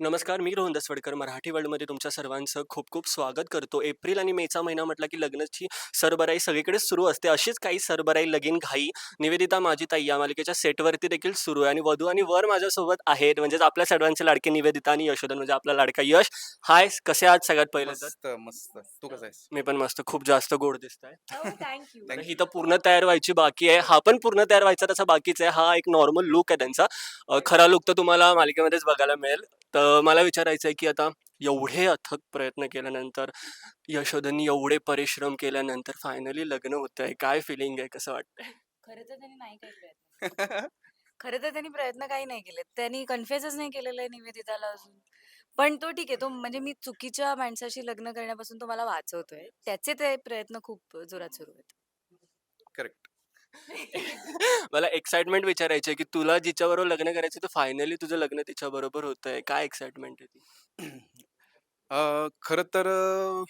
नमस्कार, मी रोहन दसवडकर. मराठी वर्ल्डमध्ये तुमच्या सर्वांचं खूप-खूप स्वागत करतो. एप्रिल आणि मेचा महिना म्हटला की लग्नाची सरबराई सगळीकडेच सुरू असते. अशीच काही सरबराई, लगीन घाई निवेदिता माझी ताई या मालिकेच्या सेटवरती देखील सुरू आहे आणि वधू आणि वर माझ्यासोबत आहेत. म्हणजेच आपल्या सर्वांचे लाडके निवेदिता आणि यशोधन म्हणजे आपला लाडका यश. हाय, कसे आहात सगळ्यात पहिलं? मस्त, मस्त. तू कसा आहेस? मी पण मस्त. खूप जास्त गोड दिसताय. हो, थँक यू. तर ही तर पूर्ण तयार व्हायची बाकी आहे. हा पण पूर्ण तयार व्हायचा त्याचा बाकीच आहे. हा एक नॉर्मल लूक आहे त्यांचा. खरा लूक तर तुम्हाला मालिकेमध्येच बघायला मिळेल. तर मला विचारायचं आहे की आता एवढे अथक प्रयत्न केल्यानंतर, यशोधननी एवढे परिश्रम केल्यानंतर फायनली लग्न होतंय. काय फिलिंग आहे? कसं वाटतंय? खरं तर त्यांनी नाही काही प्रयत्न केले. खरं तर त्यांनी प्रयत्न काही नाही केलेत. त्यांनी कन्फेसच नाही केलेलं आहे निवेदिताला अजून. पण तो ठीक आहे. तो म्हणजे मी चुकीच्या माणसाशी लग्न करण्यापासून तो मला वाचवतोय. त्याचे ते प्रयत्न खूप जोरात सुरू आहेत. करेक्ट. मला एक्साइटमेंट विचारायची आहे की तुला जिच्याबरोबर लग्न करायचं तर फायनली तुझं लग्न तिच्याबरोबर होतंय. काय एक्साइटमेंट आहे ती? अ, खरं तर अ,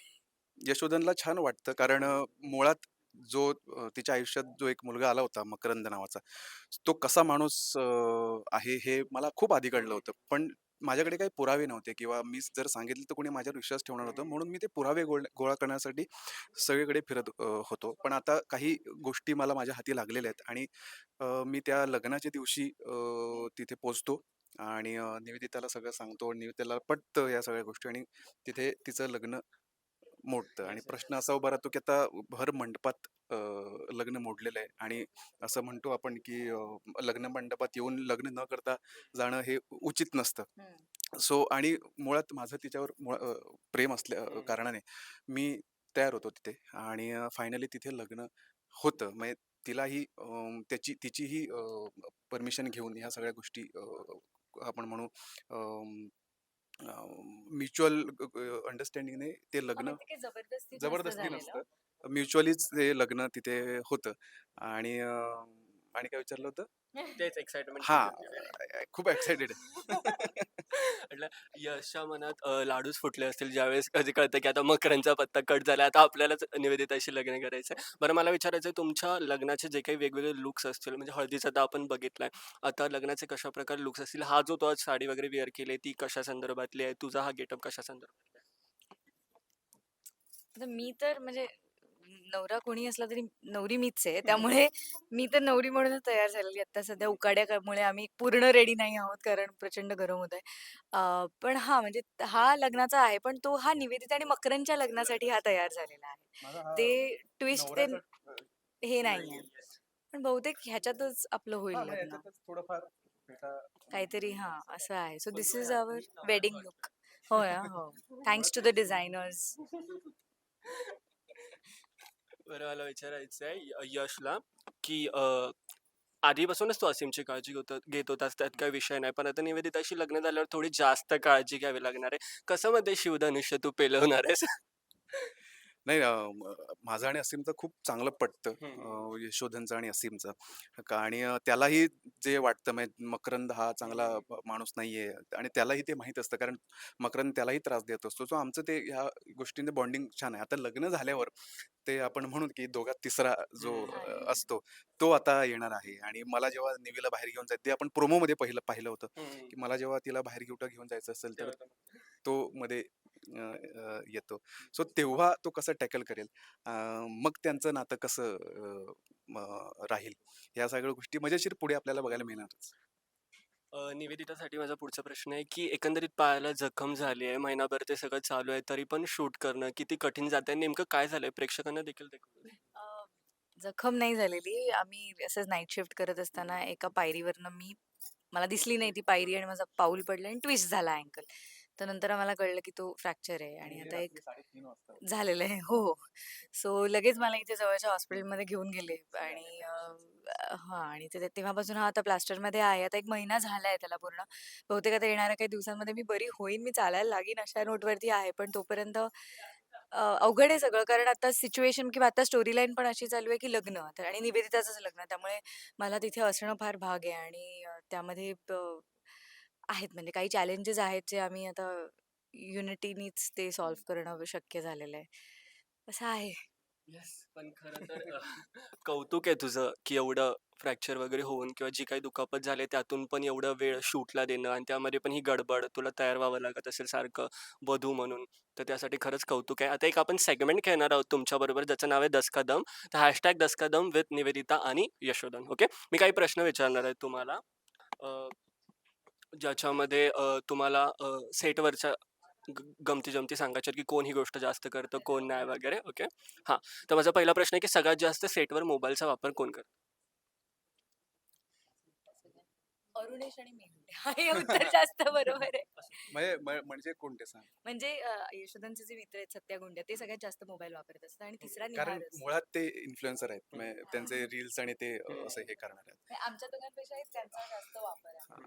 यशोधनला छान वाटतं कारण अ, मुळात जो अ, तिच्या आयुष्यात जो एक मुलगा आला होता मकरंद नावाचा, तो कसा माणूस अ, आहे हे मला खूप आधी कळलं होतं. पण माझ्याकडे काही पुरावे नव्हते किंवा मी जर सांगितलं तर कोणी माझ्यावर विश्वास ठेवणार नव्हतं. म्हणून मी ते पुरावे गोळ गोळा करण्यासाठी सगळीकडे फिरत अ, होतो. पण आता काही गोष्टी मला माझ्या हाती लागलेल्या आहेत आणि अ, मी त्या लग्नाच्या दिवशी अ, तिथे पोहोचतो आणि अ, निवेदिताला सगळं सांगतो. निवेदिताला पटतं या सगळ्या गोष्टी आणि तिथे तिचं लग्न मोडतं आणि प्रश्न असा उभा राहतो की आता भर मंडपात अ, लग्न मोडलेलं आहे आणि असं म्हणतो आपण की अ, लग्न मंडपात येऊन लग्न न करता जाणं हे उचित नसतं. सो आणि मुळात माझं तिच्यावर मुळा अ, प्रेम असल्या अ. कारणाने मी तयार होतो तिथे आणि फायनली तिथे लग्न होतं. म्हणजे तिलाही त्याची तिचीही परमिशन घेऊन ह्या सगळ्या गोष्टी अ, आपण म्हणू म्युच्युअल अंडरस्टँडिंगने ते हां, लग्न म्हणजे काही जबरदस्ती नसतं जबरदस्ती. नसतं. म्युच्युअलीच ते लग्न तिथे होतं आणि अ, आणि काय विचारलं होतं? तेच एक्साइटमेंट हां, खूप एक्साइटेड यशच्या मनात अ, लाडूच फुटले असतील ज्यावेळेस कधी कळतं की आता मकरंदचा पत्ता कट झाला. आता आपल्यालाच निवेदिताशी लग्न करायचं. बरं मला विचारायचं आहे तुमच्या लग्नाचे जे काही वेगवेगळे लुक्स असतील म्हणजे हळदीचा तर आपण बघितलाय. आता लग्नाचे कशाप्रकारे लुक्स असतील? हा जो तो आज साडी वगैरे वेअर केली ती कशा संदर्भातली आहे? तुझा हा गेटअप कशा संदर्भातला आहे? आता मी तर म्हणजे नवरा कोणी असला तरी नवरी मीच आहे. त्यामुळे मी तर नवरी म्हणूनच तयार झालेली. आता सध्या उकाड्यामुळे आम्ही पूर्ण रेडी नाही आहोत कारण प्रचंड गरम होत आहे. पण हां, म्हणजे हा लग्नाचा आहे. पण तो हा निवेदिता आणि मकरंदच्या लग्नासाठी हा तयार झालेला आहे. ते ट्विस्ट ते हे नाहीये. पण बहुतेक ह्याच्यातच आपलं होईल मग लग्न. काहीतरी हां, असं आहे. So this is our wedding look. हो ना, हो. Thanks to the designers. बरं मला विचारायचं आहे य यशला की अ, आधीपासूनच तू असीमची काळजी घेतो घेत होतास त्यात काही विषय नाही. पण आता निवेदिताशी लग्न झाल्यावर थोडी जास्त काळजी घ्यावी लागणार आहे. कसं मध्ये शिवधनुष्य तू पेलवणार आहेस? नाही अ, म माझं आणि असीमचं खूप चांगलं पटतं. अ, यशोधनचं आणि असीमचं. का आणि अ, त्यालाही जे वाटतं म्हणजे मकरंद हा चांगला माणूस नाहीये आणि त्यालाही ते माहीत असतं कारण मकरंद त्यालाही त्रास देत असतो. सो आमचं ते ह्या गोष्टींनी बॉन्डिंग छान आहे. आता लग्न झाल्यावर ते आपण म्हणू की दोघात तिसरा जो. अ, असतो तो आता येणार आहे आणि मला जेव्हा निवीला बाहेर घेऊन जायचं ते आपण प्रोमोमध्ये पहिलं पाहिलं होतं. की मला जेव्हा तिला बाहेर कुठं घेऊन जायचं असेल तर तेव्हा तर तो मध्ये अ, अ, येतो. सो तेव्हा तो कसं टॅकल करेल अ, मग त्यांचं नातं कसं अ, म राहील ह्या सगळ्या गोष्टी मजेशीर पुढे आपल्याला बघायला मिळणारच. अ, निवेदितासाठी माझा पुढचा प्रश्न आहे की एकंदरीत पायाला जखम झाली आहे. महिनाभर ते सगळं चालू आहे. तरी पण शूट करणं किती कठीण जातंय? नेमकं काय झालंय? प्रेक्षकांना देखील ते कळू दे. अ, जखम नाही झालेली. आम्ही असंच नाईट शिफ्ट करत असताना एका पायरीवरनं मी मला दिसली नाही ती पायरी आणि माझं पाऊल पडलं आणि ट्विस्ट झाला अँकल. तर नंतर आम्हाला कळलं की तो फ्रॅक्चर आहे आणि आता एक झालेलं आहे. हो, हो. सो लगेच मला इथे जवळच्या हॉस्पिटलमध्ये घेऊन गेले आणि हां आणि ते तेव्हापासून हा आता प्लास्टरमध्ये आहे. आता 1 महिना झालाय त्याला पूर्ण. बहुतेक आता येणाऱ्या काही दिवसांमध्ये मी बरी होईन, मी चालायला लागीन अशा नोटवरती आहे. पण तोपर्यंत अवघड आहे सगळं कारण आता सिच्युएशन किंवा आता स्टोरी लाईन पण अशी चालू आहे की लग्न तर आणि निवेदिताचंच लग्न. त्यामुळे मला तिथे असणं फार भाग आहे आणि त्यामध्ये आहेत म्हणजे काही चॅलेंजेस आहेत जे आम्ही आता युनिटीनीच ते सॉल्व्ह करणं शक्य झालेलं आहे. असं आहे. येस पण खरं तर अ, कौतुक आहे तुझं की एवढं फ्रॅक्चर वगैरे होऊन किंवा जी काही दुखापत झाली त्यातून पण एवढं वेळ शूटला देणं आणि त्यामध्ये पण ही गडबड तुला तयार व्हावं लागत असेल सारखं वधू म्हणून तर त्यासाठी खरंच कौतुक आहे. आता एक आपण सेगमेंट खेळणार आहोत तुमच्याबरोबर ज्याचं नाव आहे दसकदम. तर हॅशटॅग दसकदम विथ निवेदिता आणि यशोधन ओके मी काही प्रश्न विचारणार आहे तुम्हाला. अ, ज्याच्यामध्ये अ, तुम्हाला अ, सेटवरच्या ग गमती जमती सांगायच्या की कोण ही गोष्ट जास्त करतं कोण नाही वगैरे ओके? हां. तर माझा पहिला प्रश्न आहे की सगळ्यात जास्त सेटवर मोबाईलचा वापर कोण करतं? अरुणेश आणि मेहुणे. हा हे उत्तर जास्त बरोबर आहे. म्हणजे म- म्हणजे कोणते सांग? म्हणजे अ, यशोदांचे जे मित्र आहेत सत्या गुंड्या ते सगळ्यात जास्त मोबाईल वापरत असतात आणि तिसरा कारण निहारच मुळात ते इन्फ्लुएन्सर आहेत. म्हणजे त्यांचे रील्स आणि ते अ, असं हे करणार आहेत. आमच्या दोघांपेक्षा त्यांचा जास्त वापर आहे.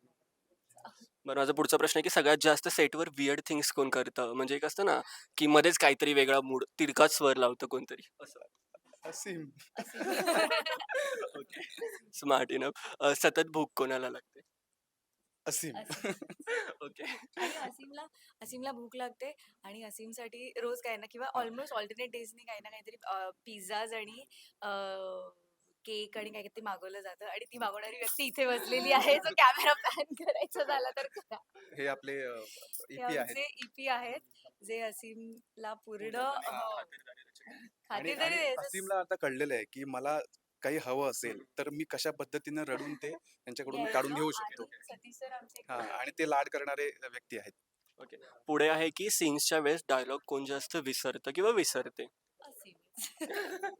बरं माझा पुढचा प्रश्न आहे की सगळ्यात जास्त सेटवर वियर्ड थिंग्स कोण करतं? म्हणजे एक असतं ना की मध्येच काहीतरी वेगळा मूड तिरकाच स्वर लावतं कोणतरी. असं असीम. ओके स्मार्ट इनफ सतत भूक कोणाला लागते? असीम. ओके आणि असीमला असीमला भूक लागते आणि असीमसाठी रोज काय ना किंवा ऑलमोस्ट ऑल्टरनेट डेजनी काही ना काहीतरी पिझ्झाज आणि केक आणि काय ते मागवलं जातं आणि ती मागवणारी व्यक्ती इथे बसलेली आहे. जो कॅमेरा पॅन करायचा झाला तर करा. हे आपले हे ईपी आहेत. आमचे ईपी आहेत. जे असीमला पूर्ण हो, आणि खातिरदारी आणि द्यायचं असीमला आता कळलेलं आहे की मला काही हवं असेल तर मी कशा पद्धतीनं रडून ते त्यांच्याकडून काढून घेऊ शकतो. आणि सतीश सर आमचे हा आणि ते लाड करणारे व्यक्ती आहेत. पुढे आहे की सीन्सच्या वेळेस डायलॉग कोण जास्त विसरतं किंवा विसरते.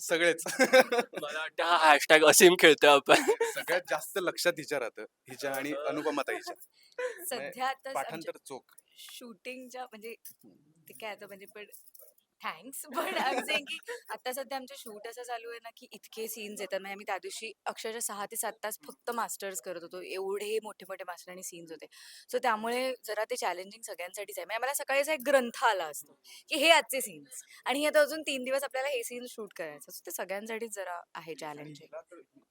सगळेच. मला वाटतं हा हॅशटॅग असीम खेळतोय आपण. सगळ्यात जास्त लक्षात हिच्या राहतं. हिच्या आणि अनुपमा ताईच्या सध्या आता पाठांतर चोख. शूटिंगच्या म्हणजे ते काय आता म्हणजे पण थँक्स. पण आय की आता सध्या आमचे शूट असं चालू आहे ना की इतके सीन्स येतात. म्हणजे आम्ही त्या दिवशी अक्षरशः सहा ते सात तास फक्त मास्टर्स करत होतो. एवढे मोठे मोठे मास्टर आणि सीन्स होते. सो त्यामुळे जरा ते चॅलेंजिंग सगळ्यांसाठीच आहे. म्हणजे मला सकाळी असा एक ग्रंथ आला असतो की हे आजचे सीन्स. आणि आता अजून तीन दिवस आपल्याला हे सीन्स शूट करायचं सो ते सगळ्यांसाठीच जरा आहे चॅलेंजिंग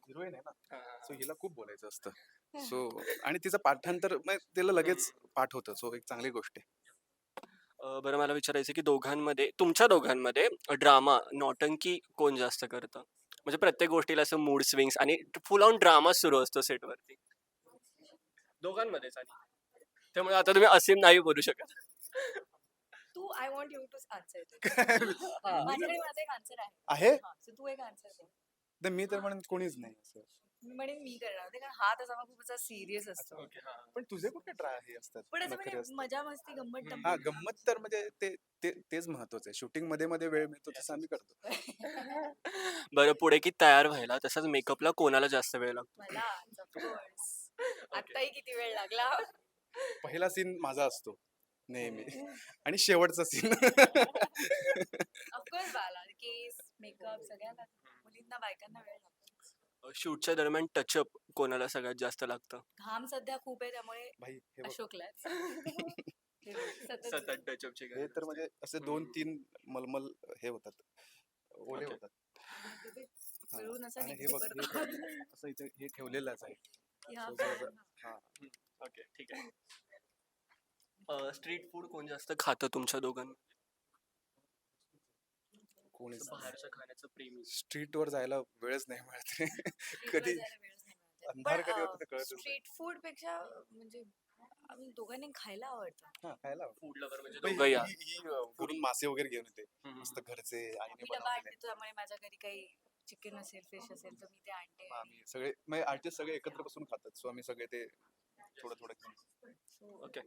हिरोईन आहे ना? सो हिला खूप बोलायचं असतं. सो आणि तिचं पाठांतर म्हणजे तिला लगेच पाठ होतं. सो एक चांगली गोष्ट आहे. अ, बरं मला विचारायचं की दोघांमध्ये तुमच्या दोघांमध्ये ड्रामा नौटंकी कोण जास्त करतं? म्हणजे प्रत्येक गोष्टीला असं मूड स्विंग्स आणि फुल ऑन ड्रामा सुरू असतो सेटवरती. दोघांमध्येच आणि त्यामुळे आता तुम्ही असीम नाही बोलू शकत. तू I want you to answer माझ्याकडे माझा एक आन्सर आहे. आहे? सो तू एक आन्सर दे मी तर म्हणेन कोणीच नाही असं. मी म्हणेन मी करणार होते कारण हा तसा खूप असा सिरियस असतो. पण तुझे कुठे ट्राय हे असतात? पण असं नखरे म्हणजे असतात. मजा मस्ती गंमत. हा गंमत तर म्हणजे ते ते तेच महत्वाचं आहे. शूटिंगमध्ये मध्ये वेळ मिळतो तसं आम्ही करतो. बरं पुढे की तयार व्हायला तसंच मेकअपला कोणाला जास्त वेळ लागतो? मला ऑफकोर्स आताही किती वेळ लागला? पहिला सीन माझा असतो नेहमी. आणि शेवटचा सीन ऑफकोर्स बाला केस मेकअप सगळ्यांना. मुलींना बायकांना वेळ लागतो. शूटच्या दरम्यान टचअप कोणाला सगळ्यात जास्त लागतं? घाम सध्या खूप आहे त्यामुळे भाई हे बघ. अशोकलाच. हे बघ, सतत सतत टचअपची हे तर म्हणजे असे दोन तीन मलमल हे होतात. ओले Okay. होतात. हा. मिळून असं आणि हे निघते बघ परत. बघ, असं इथे हे ठेवलेलंच आहे. ह्या हा ओके ठीक आहे. स्ट्रीट फूड कोण जास्त खातं तुमच्या दोघांमध्ये कोणीच बाहेरच्या खाण्याचं प्रेमी स्ट्रीट वर जायला वेळच नाही मिळत रे. street कधी. अंधार कधी होतो अं, ते कळतच नाही. स्ट्रीट फूडपेक्षा म्हणजे आम्ही दोघांनी खायला आवडतं हा, खायला आवडतं. फूड लवर म्हणजे पण दोघंही ही- आहात. ही- ही, अं, वरून मासे वगैरे घेऊन येते हम्म, मस्त घरचे आईने मी डबा बनवलेले आणते त्यामुळे माझ्या घरी काही चिकन असेल फिश असेल तर मी ते आणते मग आम्ही सगळे म्हणजे आर्टिस्ट सगळे एकत्र बसून खातात सो आम्ही सगळे ते थोडं थोडं घेऊन ओके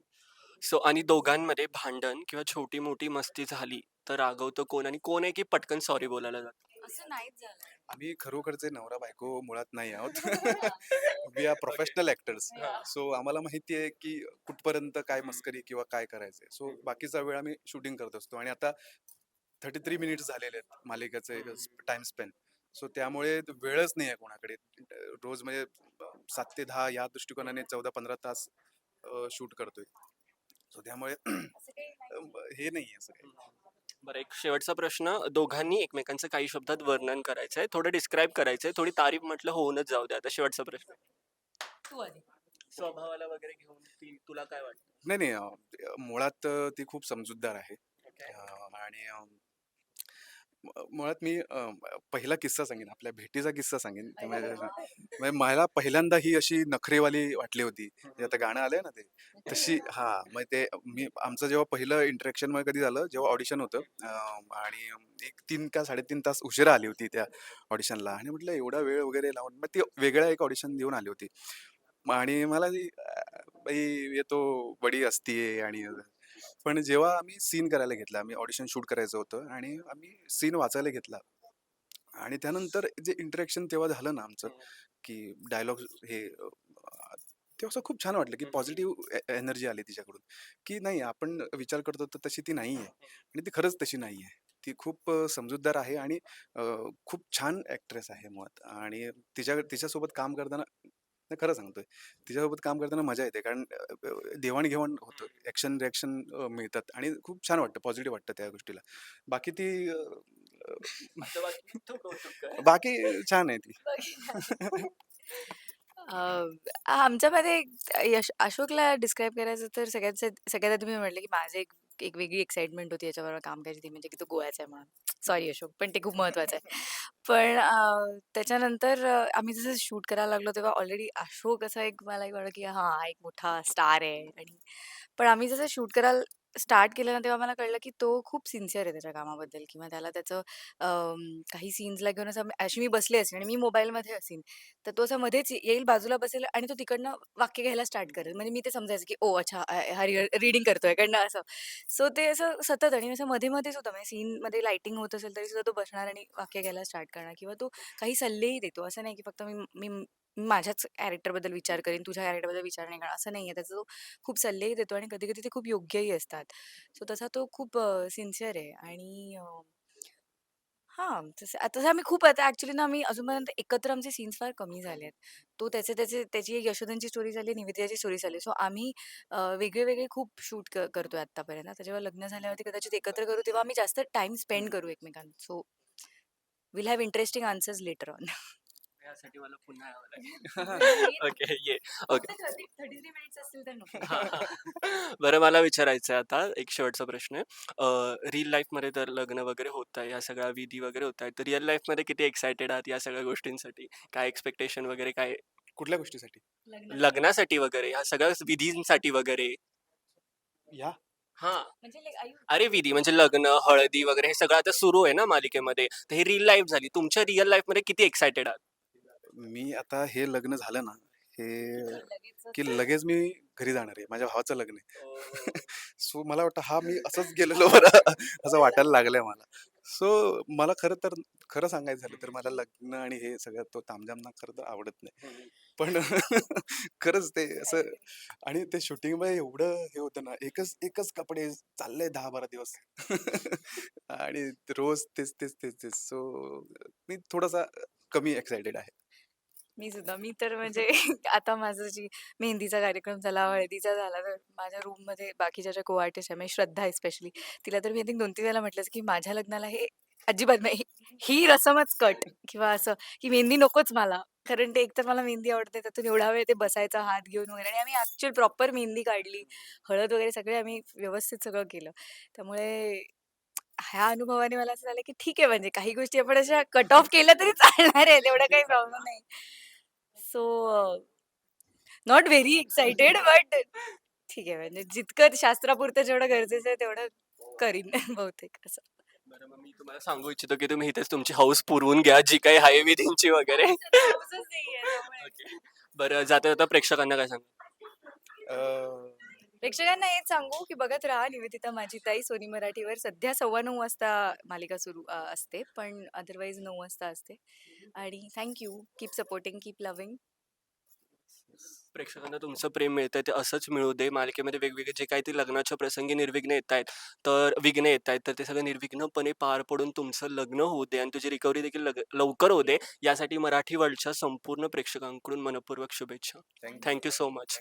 सो आणि दोघांमध्ये भांडण किंवा छोटी मोठी मस्ती झाली तर रागवतं कोण आणि कोण आहे की पटकन सॉरी बोलायला जात? असं नाहीच झालं. आम्ही खरोखरचे नवरा बायको मुळात नाही आहोत. वी आर प्रोफेशनल ऍक्टर्स हा. सो आम्हाला माहिती आहे की कुठपर्यंत काय मस्करी किंवा काय करायचंय. सो बाकीचा वेळ आम्ही शूटिंग करत असतो. आणि आता थर्टी थ्री मिनिट्स झालेले आहेत मालिकेचे टाइम स्पेन सो त्यामुळे वेळच नाही आहे कोणाकडे. रोज म्हणजे सात ते दहा या दृष्टिकोनाने चौदा पंधरा तास शूट करतोय. सो त्यामुळे हे नाही आहे असं काही. बरं एक शेवटचा प्रश्न. दोघांनी एकमेकांचं काही शब्दात वर्णन करायचं आहे थोडं डिस्क्राईब करायचं आहे थोडी तारीफ म्हटलं होऊनच जाऊ द्या. आता शेवटचा प्रश्न. तू आधी. स्वभावाला वगैरे घेऊन ती तुला काय वाटतं? नाही नाही अं, मुळात अं, ती खूप समजूतदार आहे. अं, आणि अं, म- मुळात मी अ, पहिला किस्सा सांगेन आपल्या भेटीचा किस्सा सांगेन. ते म्हणजे म्हणजे मला पहिल्यांदा ही अशी नखरेवाली वाटली होती. जे आता गाणं आलंय ना ते. तशी हा मग ते मी आमचं जेव्हा पहिलं इंटरेक्शनमध्ये कधी झालं जेव्हा ऑडिशन होतं अं, आणि एक तीन का साडेतीन तास उशिरा आली होती त्या ऑडिशनला. आणि म्हटलं एवढा वेळ वगैरे लावून मग ती वेगळा एक ऑडिशन देऊन आली होती. मग आणि मला ती अं, बाई येतो बडी असती आणि पण जेव्हा आम्ही सीन करायला घेतला आम्ही ऑडिशन शूट करायचं होतं आणि आम्ही सीन वाचायला घेतला. आणि त्यानंतर जे इंटरेक्शन तेव्हा झालं ना आमचं की डायलॉग हे तेव्हा असं खूप छान वाटलं की पॉझिटिव्ह एनर्जी आली तिच्याकडून की नाही आपण विचार करतो तर तशी ती नाही आहे आणि ती खरंच तशी नाही आहे ती खूप समजूतदार आहे आणि खूप छान ॲक्ट्रेस आहे मुळात आणि तिच्या तिच्यासोबत काम करताना नाही, खरं सांगतोय. तिच्यासोबत काम करताना मजा येते. कारण देवाणघेवाण होतं. ॲक्शन रिॲक्शन मिळतात. आणि खूप छान वाटतं. पॉझिटिव्ह वाटतं त्या गोष्टीला. बाकी ती बाकी तो कौतुक काय? बाकी छान आहे ती. अ, आमच्यामध्ये यश अशोकला डिस्क्राईब करायचं तर सगळ्यात सगळ्यात आधी मी म्हटलं की माझं एक एक वेगळी एक्साइटमेंट होती याच्याबरोबर काम करायची ती म्हणजे की तो गोव्याचा आहे म्हणून. सॉरी अशोक पण ते खूप महत्वाचं आहे. पण अ, त्याच्यानंतर अ, आम्ही जसं शूट करायला लागलो तेव्हा ऑलरेडी अशोक असा एक मला एक वाटलं की हा एक मोठा स्टार आहे. आणि पण आम्ही जसं शूट करायला स्टार्ट केलं ना तेव्हा मला कळलं की तो खूप सिन्सिअर आहे त्याच्या कामाबद्दल किंवा त्याला त्याचं काही सीन्सला घेऊन असं अशी मी बसले असेन आणि मी मोबाईलमध्ये असेन तर तो असं मध्येच येईल बाजूला बसेल आणि तो तिकडनं वाक्य घ्यायला स्टार्ट करेल. म्हणजे मी ते समजायचं की ओ अच्छा अ- हा रीडिंग करतोय कडनं असं. सो ते असं सतत आणि असं मध्ये मध्येच होतं. म्हणजे सीनमध्ये लायटिंग लाइटिंग होत असेल तरी सुद्धा तो बसणार आणि वाक्य घ्यायला स्टार्ट करणार किंवा तो काही सल्लेही देतो. असं नाही की फक्त मी मी मी माझ्याच कॅरेक्टरबद्दल विचार करेन तुझ्या कॅरेक्टरबद्दल विचार नाही करणार असं नाहीये त्याचा तो खूप सल्लेही देतो आणि कधी कधी ते खूप योग्यही असतात सो तसा तो खूप सिन्सिअर आहे आणि अ, हां, तसं तसं आम्ही खूप आता ॲक्चुअली ना आम्ही अजूनपर्यंत एकत्र आमचे सीन्स फार कमी झाले आहेत. तो त्याचे त्याचे त्याची एक यशोधनची स्टोरी झाली, निवेदिताची स्टोरी झाली. सो आम्ही अ, वेगळे-वेगळे खूप शूट क करतोय आत्तापर्यंत. आता जेव्हा लग्न झाल्यावरती कदाचित एकत्र करू, तेव्हा आम्ही जास्त टाईम स्पेंड करू एकमेकांना. So will have interesting answers later on. यासाठी मला पुन्हा यावं लागेल. ओके ये. ओके. 30 33 मिनिट्स असतील तर नको. बरं मला विचारायचं आहे आता एक शेवटचा प्रश्न आहे. रिअल लाईफमध्ये तर लग्न वगैरे होत आहे, या सगळ्या विधी वगैरे होत आहेत. तर रिअल लाईफमध्ये किती एक्सायटेड आहात या सगळ्या गोष्टींसाठी? काय एक्स्पेक्टेशन वगैरे काय कुठल्या गोष्टीसाठी लग्नासाठी. वगैरे ह्या सगळ्या विधींसाठी वगैरे? या हां. म्हणजे यू अरे विधी म्हणजे लग्न, हळदी वगैरे हे सगळं आता सुरू आहे ना मालिकेमध्ये. तर ही रिअल लाईफ झाली. तुमच्या रिअल लाईफमध्ये किती एक्सायटेड आहात? मी आता हे लग्न झालं ना हे की लगेच मी घरी जाणार आहे माझ्या भावाचं लग्न आहे. ओह! सो मला वाटतं हा मी असंच गेलेलो बरं असं वाटायला लागलंय मला. सो मला खरं तर खरं सांगायचं झालं तर मला लग्न आणि हे सगळं तो तामझाम ना खरं तर आवडत नाही. हं. पण खरंच ते असं आणि ते शूटिंगमध्ये एवढं हे होतं ना एकच एकच कपडे चाललंय दहा बारा दिवस. आणि रोज तेच तेच तेच तेच. सो मी थोडासा कमी एक्साइटेड आहे. मी सुद्धा. मी तर म्हणजे आता माझं जी मेहंदीचा कार्यक्रम झाला, हळदीचा झाला, तर माझ्या रूममध्ये बाकीच्या ज्या को-आर्टिस्ट आहे, म्हणजे श्रद्धा स्पेशली, तिला तर मी आय थिंक 2-3 वेळेला म्हटलंच, की माझ्या लग्नाला हे अजिबात नाही. ही रसमच कट किंवा असं, की मेहंदी नकोच मला. कारण ते एकतर मला मेहंदी आवडते, त्यातून एवढा वेळ ते बसायचा हात घेऊन वगैरे आणि आम्ही ॲक्चुअल प्रॉपर मेहंदी काढली. हळद वगैरे सगळे आम्ही व्यवस्थित सगळं केलं. त्यामुळे ह्या अनुभवाने मला असं झालं, की ठीक आहे म्हणजे काही गोष्टी आपण अशा कट ऑफ केल्या तरी चालणार आहे एवढा काही प्रॉब्लेम नाही. So not very excited but ठीक आहे म्हणजे जितकं शास्त्रापुरतं जेवढं गरजेचं आहे तेवढं करीन बहुतेक असं. बरं मग मी तुम्हाला सांगू इच्छितो, की तुम्ही इथेच तुमची हौस पुरवून घ्या, जी काही आहे विधींची वगैरे. बरं जाता-जाता प्रेक्षकांना काय सांगाल? प्रेक्षकांना हेच सांगू, की बघत राहा निवेदिता माझी ताई सोनी मराठीवर. सध्या 9:15 वाजता मालिका सुरू अ, असते, पण अदरवाईज 9 वाजता असते. आणि thank you. Keep supporting, keep loving. प्रेक्षकांना तुमचं प्रेम मिळतंय ते असंच मिळू दे. मालिकेमध्ये वेगवेगळे जे काही ते लग्नाच्या प्रसंगी निर्विघ्न येतायत, तर विघ्न येतायत, तर ते सगळं निर्विघ्नपणे पार पडून तुमचं लग्न होऊ दे आणि तुझी रिकव्हरी देखील लग लवकर होऊ दे. यासाठी मराठी वर्ल्डच्या संपूर्ण प्रेक्षकांकडून मनःपूर्वक शुभेच्छा. thank you. Thank you so much.